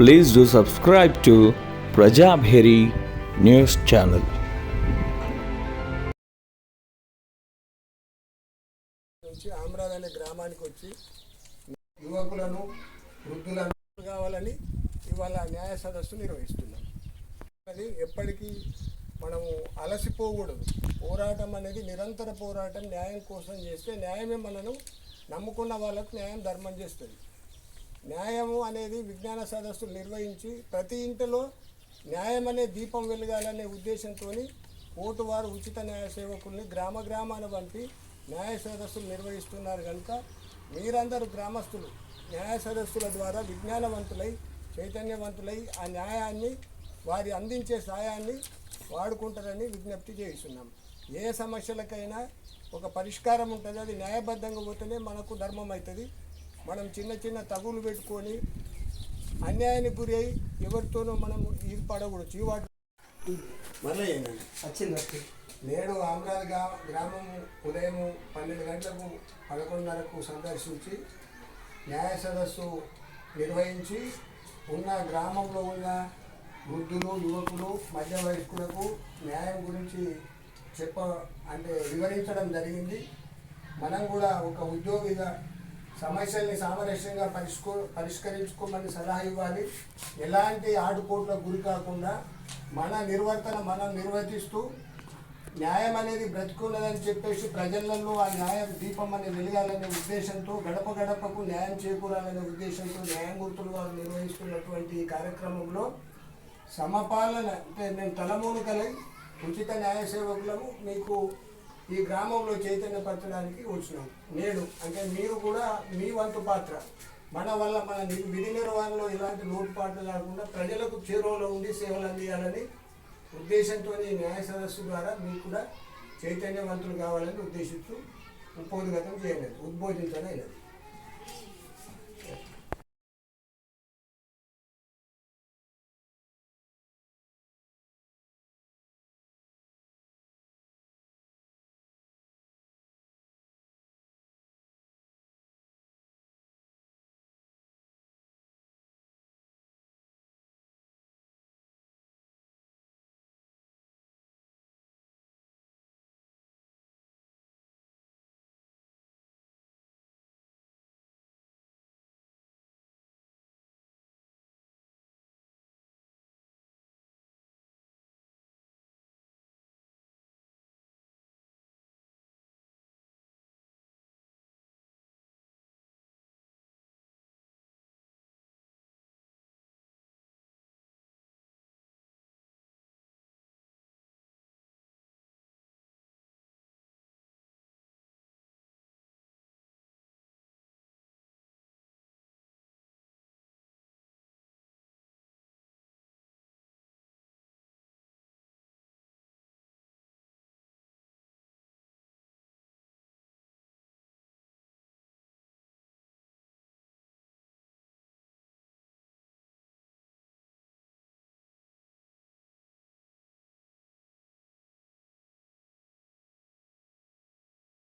Please do subscribe to Prajabheri news channel. నుంచి ఆమ్రాద్ అనే గ్రామానికి వచ్చి యువకులను వృద్ధులను కావాలని ఇవాళ న్యాయ సదస్సు నిర్వహిస్తున్నాం. అది ఎప్పటికీ మనము అలసిపోకూడదు. పోరాటం అనేది నిరంతర పోరాటం న్యాయం కోసం చేస్తే న్యాయమే మనను నమ్ముకున్న వాళ్ళకు న్యాయం ధర్మం చేస్తుంది. న్యాయము అనేది విజ్ఞాన సదస్సులు నిర్వహించి ప్రతి ఇంటిలో న్యాయం అనే దీపం వెలగాలనే ఉద్దేశంతో కోర్టు వారు ఉచిత న్యాయ సేవకుల్ని గ్రామ గ్రామాల వంటి న్యాయ సదస్సులు నిర్వహిస్తున్నారు కనుక మీరందరూ గ్రామస్తులు న్యాయ సదస్సుల ద్వారా విజ్ఞానవంతులై చైతన్యవంతులై ఆ న్యాయాన్ని వారి అందించే సాయాన్ని వాడుకుంటారని విజ్ఞప్తి చేస్తున్నాం ఏ సమస్యలకైనా ఒక పరిష్కారం ఉంటుంది అది న్యాయబద్ధంగా పోతేనే మనకు ధర్మం అవుతుంది మనం చిన్న చిన్న తగులు పెట్టుకొని అన్యాయానికి గురి అయి ఎవరితోనూ మనం ఇది పడకూడదు చీవాటు మళ్ళీ ఏంటండి వచ్చింది నేడు గ్రామం ఉదయం పన్నెండు గంటలకు పదకొండున్నరకు సందర్శించి న్యాయ సదస్సు నిర్వహించి ఉన్న గ్రామంలో ఉన్న వృద్ధులు యువకులు మధ్య వయస్కులకు న్యాయం గురించి చెప్ప అంటే వివరించడం జరిగింది. మనం కూడా ఒక ఉద్యోగిగా సమస్యల్ని సామరస్యంగా పరిష్కో పరిష్కరించుకోమని సలహా ఇవ్వాలి. ఎలాంటి ఆటుపోట్లకు గురి కాకుండా మన నిర్వర్తన మనం నిర్వర్తిస్తూ న్యాయం అనేది బ్రతుకున్నదని చెప్పేసి ప్రజలలో ఆ న్యాయం దీపం అనేది వెలగాలనే ఉద్దేశంతో గడప గడపకు న్యాయం చేకూరాలనే ఉద్దేశంతో న్యాయమూర్తులు వారు నిర్వహిస్తున్నటువంటి ఈ కార్యక్రమంలో సమపాలన అంటే మేము తలమూనుకలై ఉచిత న్యాయ సేవకులను మీకు ఈ గ్రామంలో చైతన్యపరచడానికి వచ్చినాం. నేడు అంటే మీరు కూడా మీ వంతు పాత్ర. మన వల్ల మన విధి నిర్వహణలో ఇలాంటి లోటుపాట్లు కాకుండా ప్రజలకు చేరువలో ఉండి సేవలు అందియాలని ఉద్దేశంతో న్యాయ సదస్సు ద్వారా మీకు కూడా చైతన్యవంతులు కావాలని ఉద్దేశిస్తూ ఉపోద్ఘాతం చేయలేదు ఉద్బోధించడం అయినది.